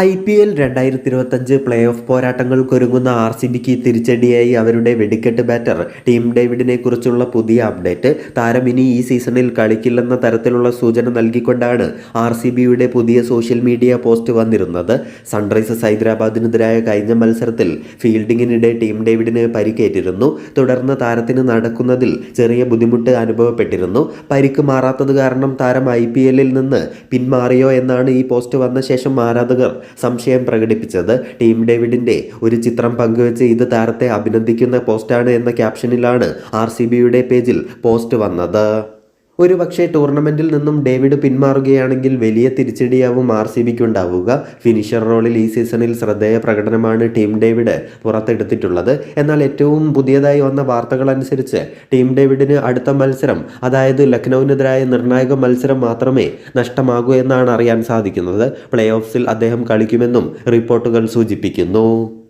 I P L രണ്ടായിരത്തി ഇരുപത്തഞ്ച് play off പോരാട്ടങ്ങൾക്കൊരുങ്ങുന്ന ആർ സി ബിക്ക് തിരിച്ചടിയായി അവരുടെ വെടിക്കെട്ട് ബാറ്റർ. ടീം ഡേവിഡിനെ കുറിച്ചുള്ള പുതിയ അപ്ഡേറ്റ്. താരം ഇനി ഈ സീസണിൽ കളിക്കില്ലെന്ന തരത്തിലുള്ള സൂചന നൽകിക്കൊണ്ടാണ് ആർ സി ബിയുടെ പുതിയ സോഷ്യൽ മീഡിയ പോസ്റ്റ് വന്നിരുന്നത്. സൺറൈസേഴ്സ് ഹൈദരാബാദിനെതിരായ കഴിഞ്ഞ മത്സരത്തിൽ ഫീൽഡിങ്ങിനിടെ ടീം ഡേവിഡിന് പരിക്കേറ്റിരുന്നു. തുടർന്ന് താരത്തിന് നടക്കുന്നതിൽ ചെറിയ ബുദ്ധിമുട്ട് അനുഭവപ്പെട്ടിരുന്നു. പരിക്ക് മാറാത്തത് കാരണം താരം ഐ പി എല്ലിൽ നിന്ന് പിന്മാറിയോ എന്നാണ് ഈ പോസ്റ്റ് വന്ന ശേഷം ആരാധകർ സംശയം പ്രകടിപ്പിച്ചത് ടീം ഡേവിഡിന്റെ. ഒരു ചിത്രം പങ്കുവച്ച് ഇത് താരത്തെ അഭിനന്ദിക്കുന്ന പോസ്റ്റാണ് എന്ന ക്യാപ്ഷനിലാണ് ആർ പേജിൽ പോസ്റ്റ് വന്നത്. ഒരു പക്ഷേ ടൂർണമെന്റിൽ നിന്നും ഡേവിഡ് പിന്മാറുകയാണെങ്കിൽ വലിയ തിരിച്ചടിയാവും ആർ സി ബിക്ക് ഉണ്ടാവുക ഫിനിഷർ റോളിൽ ഈ സീസണിൽ ശ്രദ്ധേയ പ്രകടനമാണ് ടീം ഡേവിഡ് പുറത്തെടുത്തിട്ടുള്ളത്. എന്നാൽ ഏറ്റവും പുതിയതായി വന്ന വാർത്തകൾ അനുസരിച്ച് ടീം ഡേവിഡിന് അടുത്ത മത്സരം അതായത് ലക്നൌവിനെതിരായ നിർണായക മത്സരം മാത്രമേ നഷ്ടമാകൂ എന്നാണ് അറിയാൻ സാധിക്കുന്നത്. പ്ലേ ഓഫ്സിൽ അദ്ദേഹം കളിക്കുമെന്നും റിപ്പോർട്ടുകൾ സൂചിപ്പിക്കുന്നു.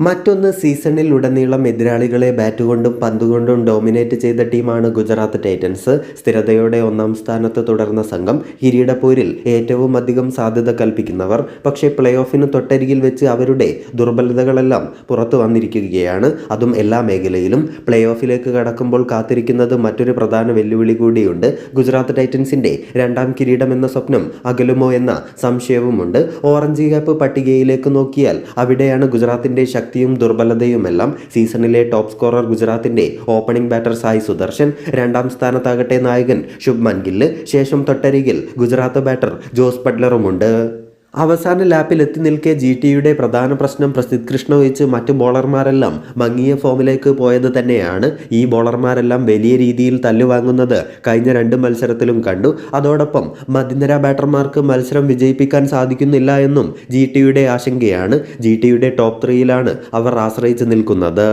മറ്റൊന്ന് സീസണിൽ ഉടനീളം എതിരാളികളെ ബാറ്റ് കൊണ്ടും പന്തുകൊണ്ടും ഡോമിനേറ്റ് ചെയ്ത ടീമാണ് ഗുജറാത്ത് ടൈറ്റൻസ്. സ്ഥിരതയോടെ ഒന്നാം സ്ഥാനത്ത് തുടർന്ന സംഘം കിരീടപ്പോരിൽ ഏറ്റവും അധികം സാധ്യത കൽപ്പിക്കുന്നവർ. പക്ഷേ പ്ലേ ഓഫിന് തൊട്ടരികിൽ വെച്ച് അവരുടെ ദുർബലതകളെല്ലാം പുറത്തു വന്നിരിക്കുകയാണ്. അതും എല്ലാ മേഖലയിലും. പ്ലേ ഓഫിലേക്ക് കടക്കുമ്പോൾ കാത്തിരിക്കുന്നത് മറ്റൊരു പ്രധാന വെല്ലുവിളി കൂടിയുണ്ട്. ഗുജറാത്ത് ടൈറ്റൻസിന്റെ രണ്ടാം കിരീടം എന്ന സ്വപ്നം അകലുമോ എന്ന സംശയവുമുണ്ട്. ഓറഞ്ച് ക്യാപ്പ് പട്ടികയിലേക്ക് നോക്കിയാൽ അവിടെയാണ് ഗുജറാത്തിന്റെ ശക്തിയും ദുർബലതയുമെല്ലാം സീസണിലെ ടോപ്പ് സ്കോറർ ഗുജറാത്തിന്റെ ഓപ്പണിംഗ് ബാറ്റർ സായി സുദർശൻ രണ്ടാം സ്ഥാനത്താകട്ടെ നായകൻ ശുഭ്മൻ ഗില്ല് ശേഷം തൊട്ടരികിൽ ഗുജറാത്ത് ബാറ്റർ ജോസ് ബട്ട്ലറുമുണ്ട്. അവസാന ലാപ്പിൽ എത്തി നിൽക്കെ ജി ടിയുടെ പ്രധാന പ്രശ്നം പ്രസിദ്ധ് കൃഷ്ണ ഒഴിച്ച് മറ്റ് ബോളർമാരെല്ലാം മങ്ങിയ ഫോമിലേക്ക് പോയത് തന്നെയാണ് ഈ ബോളർമാരെല്ലാം വലിയ രീതിയിൽ തല്ലുവാങ്ങുന്നത്. കഴിഞ്ഞ രണ്ട് മത്സരത്തിലും കണ്ടു. അതോടൊപ്പം മധ്യനിര ബാറ്റർമാർക്ക് മത്സരം വിജയിപ്പിക്കാൻ സാധിക്കുന്നില്ല എന്നും ജി ടിയുടെ ആശങ്കയാണ്. ജി ടിയുടെ ടോപ്പ് ത്രീയിലാണ് അവർ ആശ്രയിച്ച് നിൽക്കുന്നത്.